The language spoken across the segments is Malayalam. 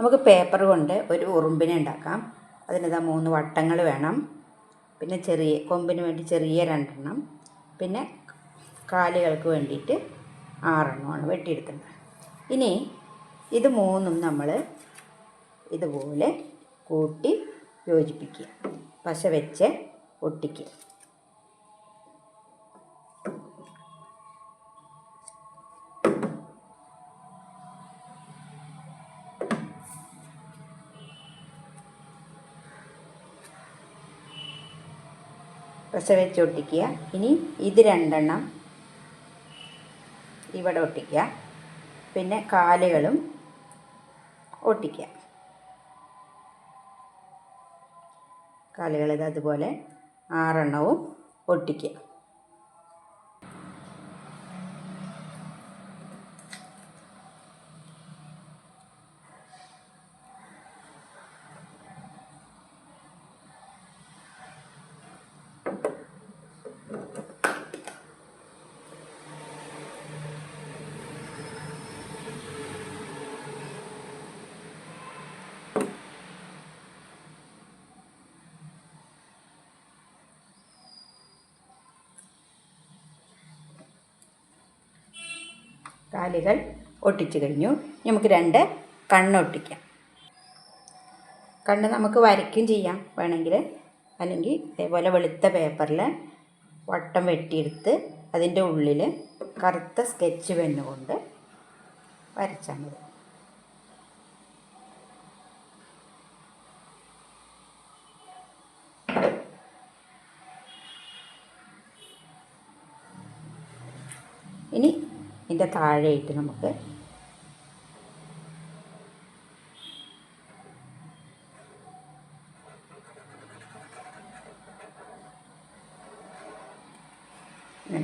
നമുക്ക് പേപ്പർ കൊണ്ട് ഒരു ഉറുമ്പിനെ ഉണ്ടാക്കാം. അതിനിതാ മൂന്ന് വട്ടങ്ങൾ വേണം. പിന്നെ ചെറിയ കൊമ്പിന് വേണ്ടി ചെറിയ രണ്ടെണ്ണം. പിന്നെ കാലുകൾക്ക് വേണ്ടിയിട്ട് ആറെണ്ണമാണ് വെട്ടിയെടുക്കുന്നത് ഇനി ഇത് മൂന്നും നമ്മൾ ഇതുപോലെ കൂട്ടി യോജിപ്പിക്കുക. പശ വെച്ച് ഒട്ടിക്കുക. പശ വെച്ച് ഒട്ടിക്കുക ഇനി ഇത് രണ്ടെണ്ണം ഇവിടെ ഒട്ടിക്കുക. പിന്നെ കാലുകളും ഒട്ടിക്കുക. കാലുകൾ ഇതുപോലെ ആറെണ്ണവും ഒട്ടിക്കുക. കാലുകൾ ഒട്ടിച്ചു കഴിഞ്ഞു. നമുക്ക് രണ്ട് കണ്ണൊട്ടിക്കാം കണ്ണ് നമുക്ക് വരയ്ക്കും ചെയ്യാം. വേണമെങ്കിൽ അല്ലെങ്കിൽ ഇതേപോലെ വെളുത്ത പേപ്പറിൽ വട്ടം വെട്ടിയെടുത്ത് അതിന്റെ ഉള്ളിൽ കറുത്ത സ്കെച്ച് പെന്ന് കൊണ്ട് വരച്ചാൽ മതി. ഇനി ഇതിന്റെ താഴെയിട്ട് നമുക്ക്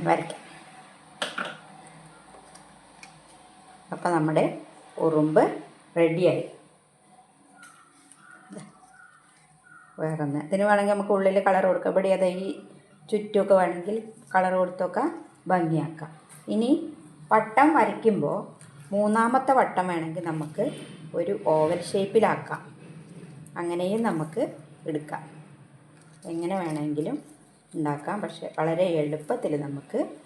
വരയ്ക്കാം. അപ്പം നമ്മുടെ ഉറുമ്പ് റെഡിയായി. വേറെ ഒന്ന് ഇതിന് വേണമെങ്കിൽ നമുക്ക് ഉള്ളിൽ കളർ കൊടുക്കാം. ഇവിടെ അത് ഈ ചുറ്റുമൊക്കെ വേണമെങ്കിൽ കളർ കൊടുത്തൊക്കെ ഭംഗിയാക്കാം. ഇനി വട്ടം വരയ്ക്കുമ്പോൾ മൂന്നാമത്തെ വട്ടം വേണമെങ്കിൽ നമുക്ക് ഒരു ഓവൽ ഷേപ്പിലാക്കാം. അങ്ങനെയും നമുക്ക് എടുക്കാം. എങ്ങനെ വേണമെങ്കിലും ഉണ്ടാക്കാം. പക്ഷെ വളരെ എളുപ്പത്തിൽ നമുക്ക്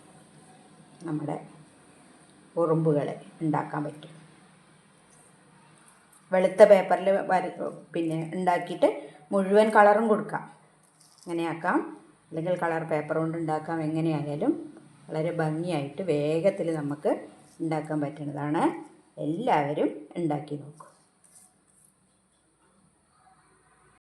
നമ്മുടെ ഉറുമ്പുകളെ ഉണ്ടാക്കാൻ പറ്റും. വെളുത്ത പേപ്പറിൽ വര പിന്നെ ഉണ്ടാക്കിയിട്ട് മുഴുവൻ കളറും കൊടുക്കാം. അങ്ങനെയാക്കാം അല്ലെങ്കിൽ കളർ പേപ്പർ കൊണ്ട് ഉണ്ടാക്കാം. എങ്ങനെയായാലും വളരെ ഭംഗിയായിട്ട് വേഗത്തിൽ നമുക്ക് ഉണ്ടാക്കാൻ പറ്റുന്നതാണ്. എല്ലാവരും ഉണ്ടാക്കി നോക്കും.